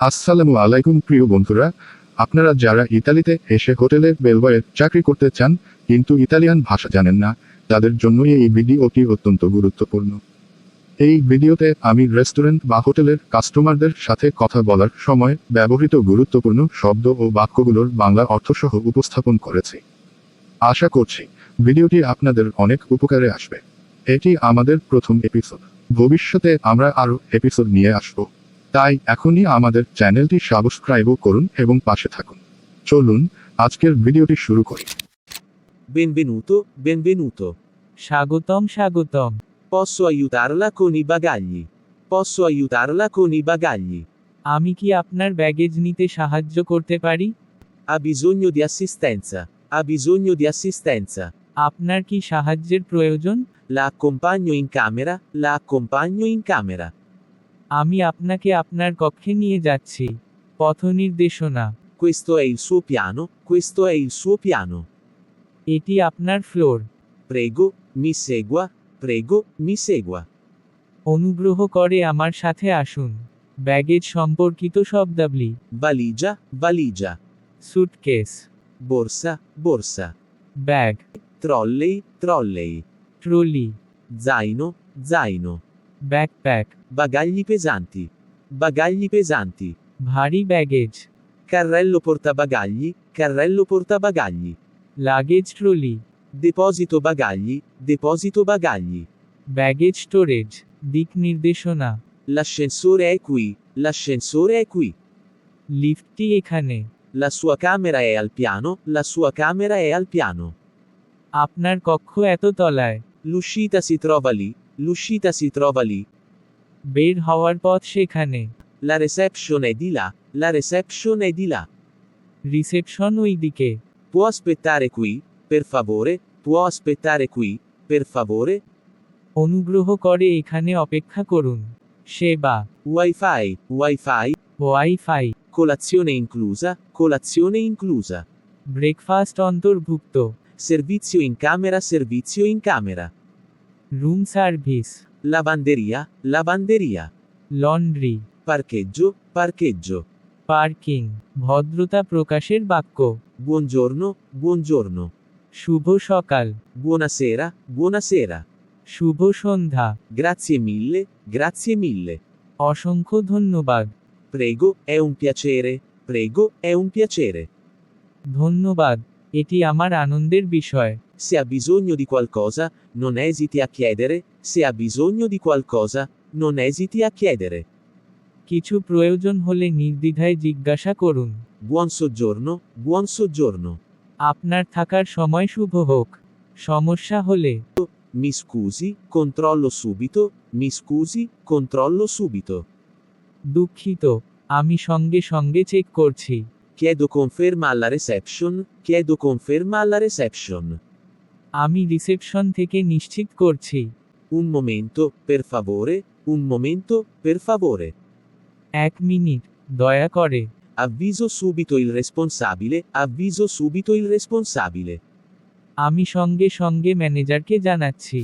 আসসালামু আলাইকুম, প্রিয় বন্ধুরা। আপনারা যারা ইতালিতে এসে হোটেলে বেলবয়ের চাকরি করতে চান, কিন্তু ইতালিয়ান ভাষা জানেন না, তাদের জন্যই এই ভিডিওটি অত্যন্ত গুরুত্বপূর্ণ। এই ভিডিওতে আমি রেস্টুরেন্ট বা হোটেলের কাস্টমারদের সাথে কথা বলার সময় ব্যবহৃত গুরুত্বপূর্ণ শব্দ ও বাক্যগুলোর বাংলা অর্থসহ উপস্থাপন করেছি। আশা করছি ভিডিওটি আপনাদের অনেক উপকারে আসবে। এটি আমাদের প্রথম এপিসোড ভবিষ্যতে আমরা আরও এপিসোড নিয়ে আসব। তাই এখনই আমাদের চ্যানেলটি সাবস্ক্রাইবও করুন এবং পাশে থাকুন। চলুন আজকের ভিডিওটি শুরু করি। বেনবেনুতো বেনবেনুতো স্বাগতম স্বাগতম। পশ্চয়ু তারলা কোনি বা গাল্লি পশ্চয়ু তারলা কোনি বা গাল্লি আমি কি আপনার ব্যাগেজ নিতে সাহায্য করতে পারি? আবি জন্য দি অ্যাসিস্ট্যান্সা আবি জন্য দি অ্যাসিস্ট্যান্সা আপনার কি সাহায্যের প্রয়োজন? লা কোম্পানিও ইন ক্যামেরা লা কোম্পানিও ইন ক্যামেরা আমি আপনাকে আপনার কক্ষে নিয়ে যাচ্ছি। পথ নির্দেশনা কুইস্তো এই সো পিয়ানো কুইস্তো এই সো পিয়ানো এটি আপনার ফ্লোর। প্রেগো মি সেগুয়া প্রেগো মি সেগুয়া অনুগ্রহ করে আমার সাথে আসুন। ব্যাগেজ সম্পর্কিত সব শব্দাবলী বালিজা বালিজা সুটকেস বোরসা বোরসা ব্যাগ ত্রল্লেই ত্রল্লেই ট্রলি জাইনো জাইনো Backpack. Bagagli pesanti. Bagagli pesanti. Bhari baggage. Carrello portabagagli, carrello portabagagli. Luggage trolley. Deposito bagagli, deposito bagagli. Baggage storage. Dick nirdeshona. L'ascensore è qui, l'ascensore è qui. Lifti ekhane. La sua camera è al piano, la sua camera è al piano. Apnar kokkho eto tolai. L'uscita si trova lì, l'uscita si trova lì. বের হওয়ার পথ সেখানে La reception è di là, la reception è di là. Reception ওই দিকে Può aspettare qui, per favore, può aspettare qui, per favore. অনুগ্রহ করে এখানে অপেক্ষা করুন সেবা Wi-Fi, Wi-Fi, wifi colazione inclusa, colazione inclusa. Breakfast অন্তর্ভুক্ত Servizio in camera, servizio in camera. Room service লাবান্দেরিয়া লাবান্দেরিয়া লন্ড্রি পার্কেজ্জো পার্কেজ্জো পার্কিং ভদ্রতা প্রকাশের বাক্য বোনজোর্ন বোনজোর্ন শুভ সকাল বোনাসেরা বোনাসেরা শুভ সন্ধ্যা গ্রাসিয়ে মিললে গ্রাসিয়ে মিললে অসংখ্য ধন্যবাদ প্রেগো এউম পিয়াচেরে প্রেগো এউম পিয়াচেরে ধন্যবাদ এটি আমার আনন্দের বিষয় Se ha bisogno di qualcosa, non esiti a chiedere, se ha bisogno di qualcosa, non esiti a chiedere. কিছু প্রয়োজন হলে নির্দ্বিধায় জিজ্ঞাসা করুন Buon soggiorno, buon soggiorno. আপনার থাকার সময় শুভ হোক সমস্যা হলে Mi scusi, controllo subito, mi scusi, controllo subito. দুঃখিত আমি সঙ্গে সঙ্গে চেক করছি Chiedo conferma alla reception, chiedo conferma alla reception. আমি রিসেপশন থেকে নিশ্চিত করছি। উন মোমেন্টো পের ফাভোরে উন মোমেন্টো পের ফাভোরে এক মিনিট দয়া করে। আভিজো সুবিতো ইল রেসপন্সাবিলে আভিজো সুবিতো ইল রেসপন্সাবিলে আমি সঙ্গে সঙ্গে ম্যানেজারকে জানাচ্ছি।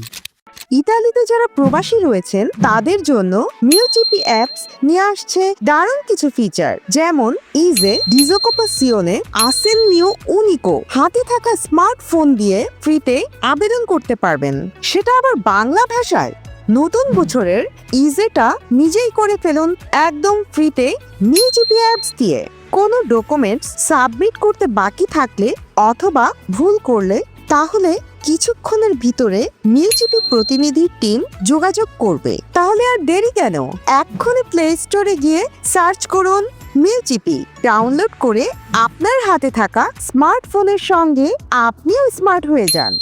ইতালিতে যারা প্রবাসী রয়েছেন, তাদের জন্য মিউচিপি অ্যাপস নিয়ে আসছে দারুণ কিছু ফিচার যেমন ইজে ডিজোকোপাসিওনে আসেন নিউ উনিকো হাতে থাকা স্মার্টফোন দিয়ে ফ্রিতে আবেদন করতে পারবেন। সেটা আবার বাংলা ভাষায়। নতুন বছরের ইজেটা নিজেই করে ফেলুন একদম ফ্রিতে মিউচিপি অ্যাপস দিয়ে। কোনো ডকুমেন্টস সাবমিট করতে বাকি থাকলে অথবা ভুল করলে তাহলে কিছুক্ষণের ভিতরে মিউজিপি প্রতিনিধির টিম যোগাযোগ করবে। তাহলে আর দেরি কেন? এক্ষুনি প্লে স্টোরে গিয়ে সার্চ করুন মিউজিপি ডাউনলোড করে আপনার হাতে থাকা স্মার্টফোনের সঙ্গে আপনিও স্মার্ট হয়ে যান।